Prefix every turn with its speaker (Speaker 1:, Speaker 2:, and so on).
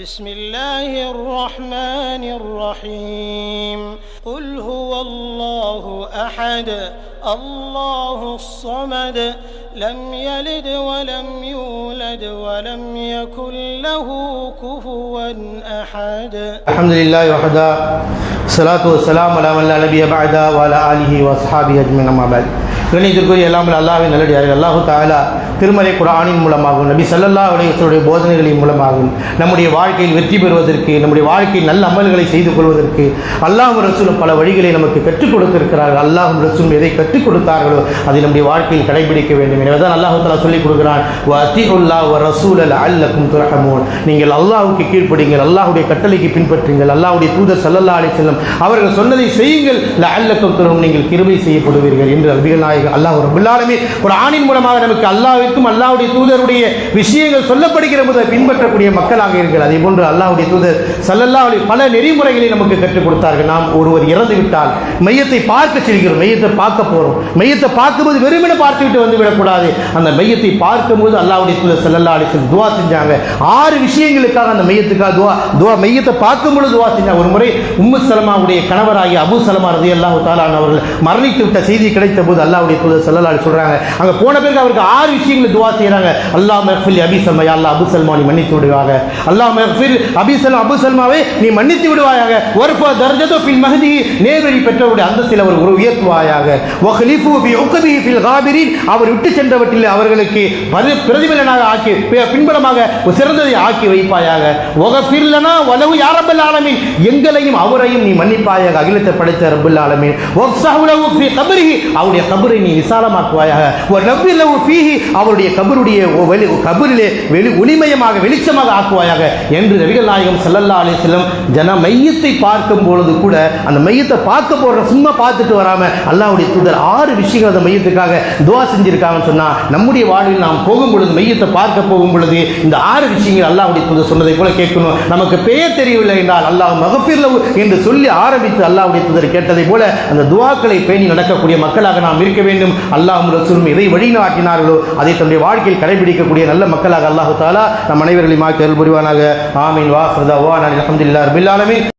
Speaker 1: بسم الله الرحمن الرحيم. قل هو الله أحد الله الصمد لم يلد ولم يولد ولم يكن له كفوا أحد.
Speaker 2: الحمد لله وحده الصلاة والسلام على من لا نبي بعده وعلى آله وصحابه أجمعين أما بعد. கணிதற்குரிய எல்லாம் அல்லாஹ்வின் நல்லடியார்கள். அல்லாஹு தாலா திருமறை குரானின் மூலமாகவும் நபி சல்லல்லா அலைஹி போதனைகளின் மூலமாகவும் நம்முடைய வாழ்க்கையில் வெற்றி பெறுவதற்கு நம்முடைய வாழ்க்கையில் நல்ல அமல்களை செய்து கொள்வதற்கு அல்லாஹ் ரசூலும் பல வழிகளை நமக்கு கற்றுக் கொடுத்திருக்கிறார்கள். அல்லாஹும் ரசூலும் எதை கற்றுக் கொடுத்தார்களோ அதை நம்முடைய வாழ்க்கையில் கடைபிடிக்க வேண்டும். எனவே தான் அல்லாஹு தாலா சொல்லிக் கொடுக்கிறான் வ அத்திஉல்லா வ ரசூல நீங்கள் அல்லாஹ்வுக்கு கீழ்ப்படுங்கள் அல்லாஹுடைய கட்டளைக்கு பின்பற்றுங்கள் அல்லாஹ்வுடைய தூதர் சல்லல்லா அலி செல்லும் அவர்கள் சொன்னதை செய்யுங்கள் லஅல்லக்கும் துர்ஹமூன். நீங்கள் கிருமை செய்யப்படுவீர்கள் என்று அபிகள் நாயகம் அல்லாஹ் ரப்பல் ஆலமீன். ஒரு ஆணின் மூலமாக நமக்கு அல்லாவிற்கும் அல்லாவுடைய தூதருடைய விஷயங்கள் சொல்லப்படுகிற போது பின்பற்றக்கூடிய மக்களாக இருக்கிறது அதே போன்று அல்லாவுடைய தூதர் ஸல்லல்லாஹு பல நெறிமுறைகளை நமக்கு கற்றுக் கொடுத்தார்கள். நாம் ஒருவர் இறந்து விட்டால் மையத்தை பார்க்க செல்கிறோம். மையத்தை பார்க்க போகிறோம் மையத்தை பார்க்கும்போது வெறுமனை பார்த்துவிட்டு வந்து விடக்கூடாது. அந்த மையத்தை பார்க்கும்போது அல்லாவுடைய தூதர் ஸல்லல்லாஹு அலைஹி துவா செஞ்சாங்க. ஆறு விஷயங்களுக்காக அந்த மையத்துக்காக துவா துவா மையத்தை பார்க்கும்பொழுது துவா செஞ்சாங்க. ஒரு முறை உம்மு சலமாவுடைய கணவராகிய அபு சலமா ரதி அல்லாஹு தாலான் அவர்கள் மரணித்து விட்ட செய்தி கிடைத்த போது அல்லாஹ் அல்லாஹ்வுடைய தூதர் செல்லலாடி சொல்கிறாங்க அங்கே போன பிறகு அவருக்கு ஆறு விஷயங்களை துவா செய்கிறாங்க அல்லா மெஹ்ஃபில் அபி சல்மா அல்லா அபு சல்மா நீ மன்னித்து விடுவாங்க அல்லா மெஹ்ஃபில் அபி சல்மா அபு சல்மாவை நீ மன்னித்து விடுவாயாக. ஒர்ஃபா தர்ஜதோ பின் மகதி நேர்வழி பெற்றவருடைய அந்தஸ்தில் அவர் ஒரு உயர்த்துவாயாக. வஹ்லிஃபு பி உக்பிஹி ஃபில் காபிரின் அவர் விட்டு சென்றவற்றில் அவர்களுக்கு பிரதிபலனாக ஆக்கி பி- பின்பலமாக சிறந்ததை ஆக்கி வைப்பாயாக. ஒகஃபிர்லனா வலவு யாரபல் ஆலமின் எங்களையும் அவரையும் நீ மன்னிப்பாயாக அகிலத்தை படைத்த ரபுல் ஆலமின். வஃப்ஸஹு லஹு ஃபி கப்ரிஹி அவருடைய கபரை நீ விசாலமாக்குவாயாக. வ அவருடைய கபருடைய வெளி கபரிலே வெளி ஒளிமயமாக வெளிச்சமாக ஆக்குவாயாக என்று நபிகள் நாயகம் செல்லல்லா அலைஹி செல்லம் ஜன மையத்தை பார்க்கும் பொழுது கூட அந்த மையத்தை பார்க்க போற சும்மா பார்த்துட்டு வராம அல்லாவுடைய தூதர் ஆறு விஷயங்கள் அந்த மையத்துக்காக துவா செஞ்சிருக்காங்கன்னு சொன்னா நம்முடைய வாழ்வில் நாம் போகும் பொழுது மையத்தை பார்க்க போகும் பொழுது இந்த ஆறு விஷயங்கள் அல்லாவுடைய தூதர் சொன்னதை போல கேட்கணும். நமக்கு பெயர் தெரியவில்லை என்றால் அல்லாஹ் மகஃபிர்லவு என்று சொல்லி ஆரம்பித்து அல்லாவுடைய தூதர் கேட்டதை போல அந்த துவாக்களை பேணி நடக்கக்கூடிய மக்களாக நாம் இருக்க வேண்டும். அல்லாஹ் ரசூலும் எதை வழிநாட்டினார்களோ அதை தன்னுடைய வாழ்க்கையில் கடைபிடிக்கக்கூடிய நல்ல மக்களாக அல்லாஹு தாலா நம் அனைவர்களையும் அருள் புரிவானாக ஆமீன். வாஹ்ரதா வா நான் அல்ஹம்துலில்லாஹி ரபில்